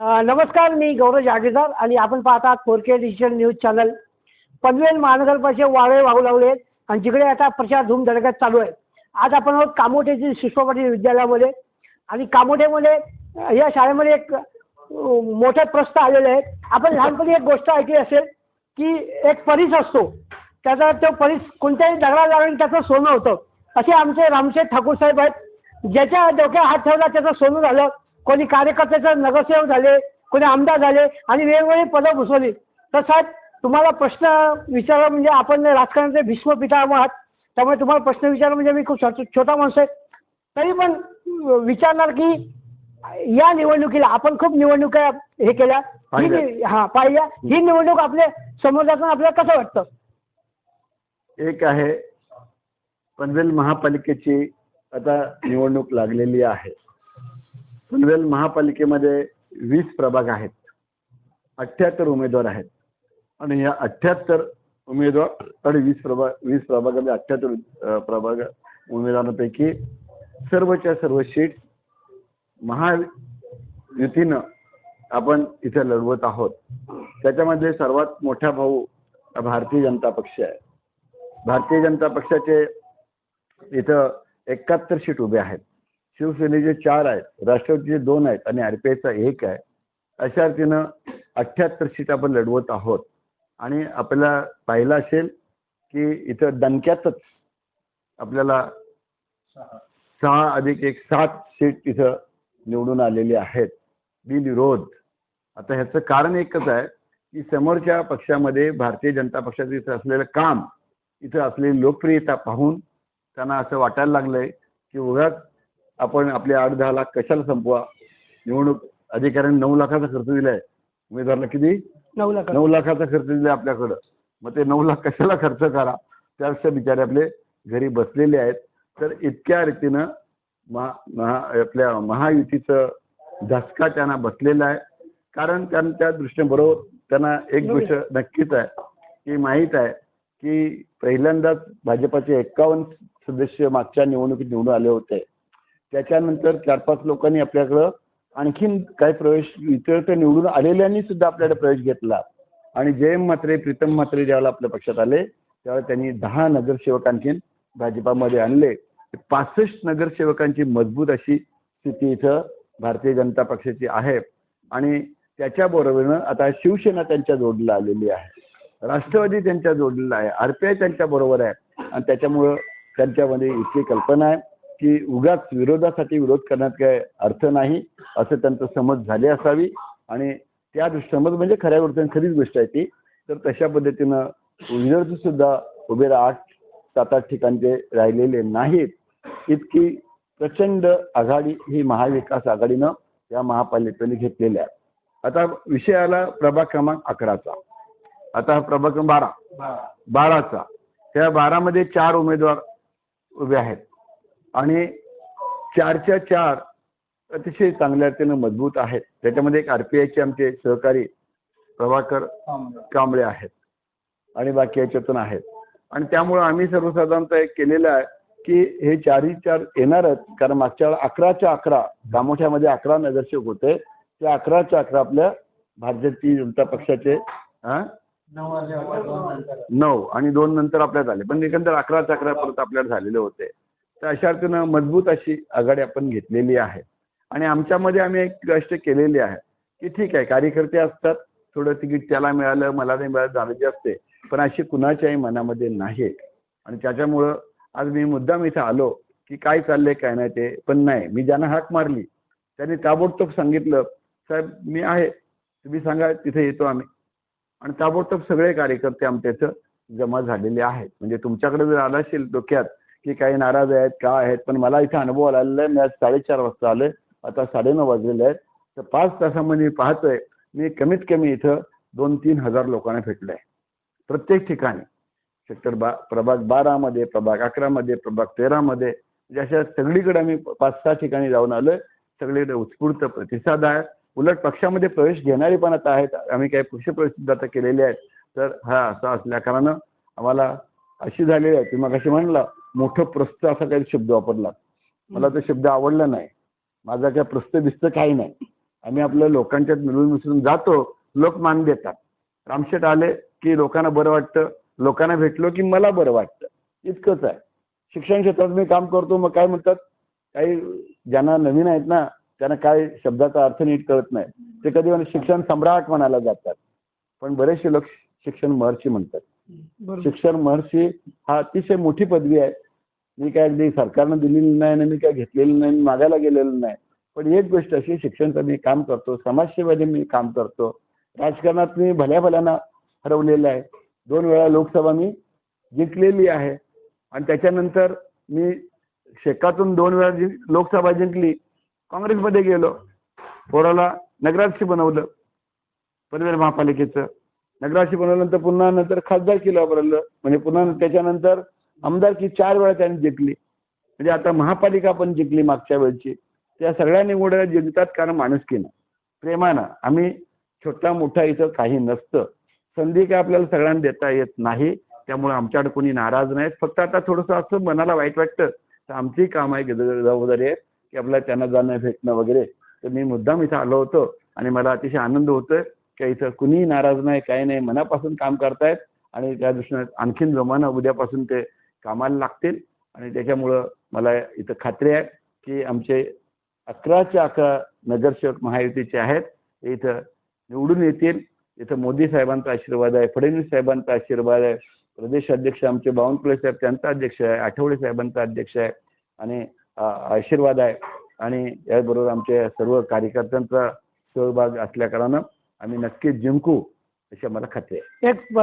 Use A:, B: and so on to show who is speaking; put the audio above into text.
A: नमस्कार मी गौरव जागेदार आणि आपण पाहता four K digital news channel Panvel महानगरपालिकेचे वाळे वाहू लागले आहेत आणि जिकडे आता प्रचार धूमधडक्यात चालू आहे. आज आपण आहोत कामोठेतील सुषमा पाटील विद्यालयामध्ये आणि कामोठेमध्ये या शाळेमध्ये एक मोठे प्रश्न आलेले आहेत. आपण लहानपणी एक गोष्ट ऐकली असेल की एक परीस असतो. त्याचा तो परीस कोणत्याही दगडाला लागून त्याचं सोनं होतं. असे आमचे रामशेठ ठाकूर साहेब आहेत. ज्याच्या डोक्यात हात ठेवला त्याचं सोनं झालं. कोणी कार्यकर्त्याचं नगरसेवक झाले कोणी आमदार झाले आणि वेगवेगळी पदं भूषवली तर साहेब तुम्हाला प्रश्न विचारा म्हणजे आपण राजकारणाचे भीष्म पितामह आहात. त्यामुळे तुम्हाला प्रश्न विचारा म्हणजे मी खूप छोटा छोटा माणूस आहे. तरी पण विचारणार की या निवडणुकीला आपण खूप निवडणुका हे केल्या. ही
B: पाहिल्या.
A: हा पाहिल्या. ही निवडणूक आपल्यासमोर जाताना आपल्याला कसं वाटतं?
B: एक आहे पनवेल महापालिकेची आता निवडणूक लागलेली आहे. पनवेल महापालिकेमध्ये वीस प्रभाग आहेत. अठ्ठ्याहत्तर उमेदवार आहेत. आणि या अठ्ठ्याहत्तर उमेदवार आणि वीस प्रभाग वीस प्रभागामध्ये अठ्ठ्याहत्तर प्रभाग उमेदवारांपैकी सर्वच्या सर्व सीट महायुतीनं आपण इथे लढवत आहोत. त्याच्यामध्ये सर्वात मोठा भाऊ भारतीय जनता पक्ष आहे. भारतीय जनता पक्षाचे इथं एकाहत्तर सीट उभे आहेत. शिवसेनेचे चार आहेत राष्ट्रवादीचे दोन आहेत आणि आरपीआयचा एक आहे. अशा अर्थीनं अठ्ठ्याहत्तर सीट आपण लढवत आहोत. आणि आपल्याला पाहिलं असेल की इथं दणक्यातच आपल्याला सहा अधिक एक सात सीट इथं निवडून आलेली आहेत. बिनविरोध. आता ह्याचं कारण एकच आहे की समोरच्या पक्षामध्ये भारतीय जनता पक्षाचं इथं असलेलं काम इथं असलेली लोकप्रियता पाहून त्यांना असं वाटायला लागलंय की उगाच आपण आपले आठ दहा लाख कशाला संपवा? निवडणूक अधिकाऱ्यांनी नऊ लाखाचा खर्च दिलाय. उमेदवाराला किती?
A: नऊ लाख
B: नऊ लाखाचा खर्च दिलाय आपल्याकडं. मग ते नऊ लाख कशाला खर्च करा? त्यापेक्षा बिचारे आपले घरी बसलेले आहेत. तर इतक्या रीतीनं महा महा आपल्या महायुतीचं धसका त्यांना बसलेला आहे. कारण त्यांना त्या दृष्टीने बरोबर त्यांना एक गोष्ट नक्कीच आहे की माहीत आहे की पहिल्यांदाच भाजपाचे एक्कावन्न सदस्य मागच्या निवडणुकीत निवडून आले होते. त्याच्यानंतर चार पाच लोकांनी आपल्याकडं आणखीन काही प्रवेश इतर तर निवडून आलेल्यांनी सुद्धा आपल्याकडे प्रवेश घेतला. आणि जयम म्हात्रे प्रीतम म्हात्रे ज्यावेळेला आपल्या पक्षात आले त्यावेळेला त्यांनी दहा नगरसेवक आणखीन भाजपामध्ये आणले. पासष्ट नगरसेवकांची मजबूत अशी स्थिती इथं भारतीय जनता पक्षाची आहे. आणि त्याच्या बरोबरीनं आता शिवसेना त्यांच्या जोडीला आलेली आहे. राष्ट्रवादी त्यांच्या जोडलेला आहे. आरपीआय त्यांच्या बरोबर आहे. आणि त्याच्यामुळं त्यांच्यामध्ये इतकी कल्पना आहे. की उगाच विरोधासाठी विरोध करण्यात काय अर्थ नाही असं त्यांचं समज झाली असावी. आणि त्या समज म्हणजे खऱ्या अर्थाने खरीच गोष्ट आहे ती. तर तशा पद्धतीनं विरोधी सुद्धा उभे आठ सात आठ ठिकाणचे राहिलेले नाहीत. इतकी प्रचंड आघाडी ही महाविकास आघाडीनं या महापालिकेने घेतलेली आहे. आता विषय आला प्रभाग क्रमांक अकराचा. आता हा प्रभाग क्रमांक बारा. बाराचा. त्या बारामध्ये चार उमेदवार उभे आहेत. आणि चारच्या चार अतिशय चांगल्या रीतीनं मजबूत आहेत. त्याच्यामध्ये एक आरपीआयचे आमचे सहकारी प्रभाकर कांबळे. आहेत आणि बाकी याच्यातून आहेत. आणि त्यामुळं आम्ही सर्वसाधारणतः एक केलेलं आहे की हे चारही चार येणारच कारण मागच्या वेळेला अकराच्या अकरा गामोठ्यामध्ये अकरा नगरसेवक होते. ते अकराच्या अकरा आपल्या भारतीय जनता पक्षाचे नऊ आणि दोन नंतर आपल्यात आले पण एकंदर अकराच्या अकरा परत आपल्याला झालेले होते. तर अशा अर्थानं मजबूत अशी आघाडी आपण घेतलेली आहे. आणि आमच्यामध्ये आम्ही एक गोष्ट केलेली आहे की ठीक आहे कार्यकर्ते असतात थोडं तिकीट त्याला मिळालं मला नाही मिळालं झालं असते पण अशी कुणाच्याही मनामध्ये नाही. आणि त्याच्यामुळं आज मी मुद्दाम इथं आलो की काय चाललंय काय नाही ते पण नाही मी ज्यांना हाक मारली त्यांनी ताबडतोब सांगितलं साहेब मी आहे तुम्ही सांगा तिथे येतो आम्ही. आणि ताबडतोब सगळे कार्यकर्ते आमच्या जमा झालेले आहेत. म्हणजे तुमच्याकडे जर आला असेल डोक्यात की काही नाराज आहेत का आहेत पण मला इथं अनुभव आलेला आहे. मी आज साडेचार वाजता आलोय आता साडेनऊ वाजलेले आहेत. तर पाच तासामध्ये मी पाहतोय मी कमीत कमी इथं दोन तीन हजार लोकांना भेटलोय प्रत्येक ठिकाणी. सेक्टर बा प्रभाग बारामध्ये प्रभाग अकरामध्ये प्रभाग तेरामध्ये. म्हणजे अशा सगळीकडे आम्ही पाच सहा ठिकाणी जाऊन आलोय. सगळीकडे उत्स्फूर्त प्रतिसाद आहे. उलट पक्षामध्ये प्रवेश घेणारे पण आता आहेत. आम्ही काही पक्ष प्रवेश सुद्धा आता केलेले आहेत. तर हा असं असल्या कारणानं आम्हाला अशी झालेली आहे. तुम्ही मग अशी म्हणलं मोठं प्रस्त असा काही शब्द वापरला मला तो शब्द आवडला नाही. माझा काय प्रस्त बिस्त काही नाही. आम्ही आपल्या लोकांच्यात मिळून मिसळून जातो लोक मान देतात. रामशेठ आले की लोकांना बरं वाटतं लोकांना भेटलो की मला बरं वाटतं. इतकंच आहे. शिक्षण क्षेत्रात मी काम करतो मग काय म्हणतात? काही ज्यांना नवीन आहेत ना त्यांना काय शब्दाचा अर्थ नीट कळत नाही. ते कधी शिक्षण सम्राट म्हणायला जातात. पण बरेचसे लोक शिक्षण महर्षी म्हणतात. शिक्षण महर्षी हा अतिशय मोठी पदवी आहे. मी काय अगदी सरकारनं दिलेली नाही आणि मी काय घेतलेली नाही मागायला गेलेलं नाही. पण एक गोष्ट अशी शिक्षणचं मी काम करतो समाजसेवेमध्ये मी काम करतो. राजकारणात मी भल्या भल्यानं हरवलेलं आहे. दोन वेळा लोकसभा मी जिंकलेली आहे. आणि त्याच्यानंतर मी शेकातून दोन वेळा जिं लोकसभा जिंकली. काँग्रेसमध्ये गेलो. पोराला नगराध्यक्ष बनवलं. पनवेल महापालिकेचं. नगराशी बनवल्यानंतर पुन्हा नंतर खासदार केलं वापरलं. म्हणजे पुन्हा त्याच्यानंतर आमदारकी चार वेळा त्यांनी जिंकली. म्हणजे आता महापालिका पण जिंकली मागच्या वेळची. त्या सगळ्या निवडणुका जिंकतात कारण माणुसकीनं. प्रेमानं. आम्ही छोटा मोठा इथं काही नसतं. संधी काय आपल्याला सगळ्यांना देता येत नाही. त्यामुळे आमच्याकडे कोणी नाराज नाहीत. फक्त आता थोडंसं असं मनाला वाईट वाटतं. तर आमचंही काम आहे जबाबदारी आहे की आपल्याला त्यांना जाणं भेटणं वगैरे. तर मी मुद्दाम इथं आलो होतो आणि मला अतिशय आनंद होतोय. की इथं कुणीही नाराज नाही काही नाही. मनापासून काम करतायत आणि त्या दृष्टीनं आणखीन जोमानं उद्यापासून ते कामाला लागतील. आणि त्याच्यामुळं मला इथं खात्री आहे की आमचे अकराच्या अकरा नगरसेवक महायुतीचे आहेत. ते इथं निवडून येतील. इथं मोदी साहेबांचा आशीर्वाद आहे फडणवीस साहेबांचा आशीर्वाद आहे. प्रदेश अध्यक्ष आमचे बावनकुळे साहेब त्यांचा अध्यक्ष आहे. आठवडे साहेबांचा अध्यक्ष आहे. आणि आशीर्वाद आहे. आणि याचबरोबर आमच्या सर्व कार्यकर्त्यांचा सहभाग असल्याकारणानं आम्ही नक्कीच जिंकू अशी आम्हाला खात्री आहे.
A: एक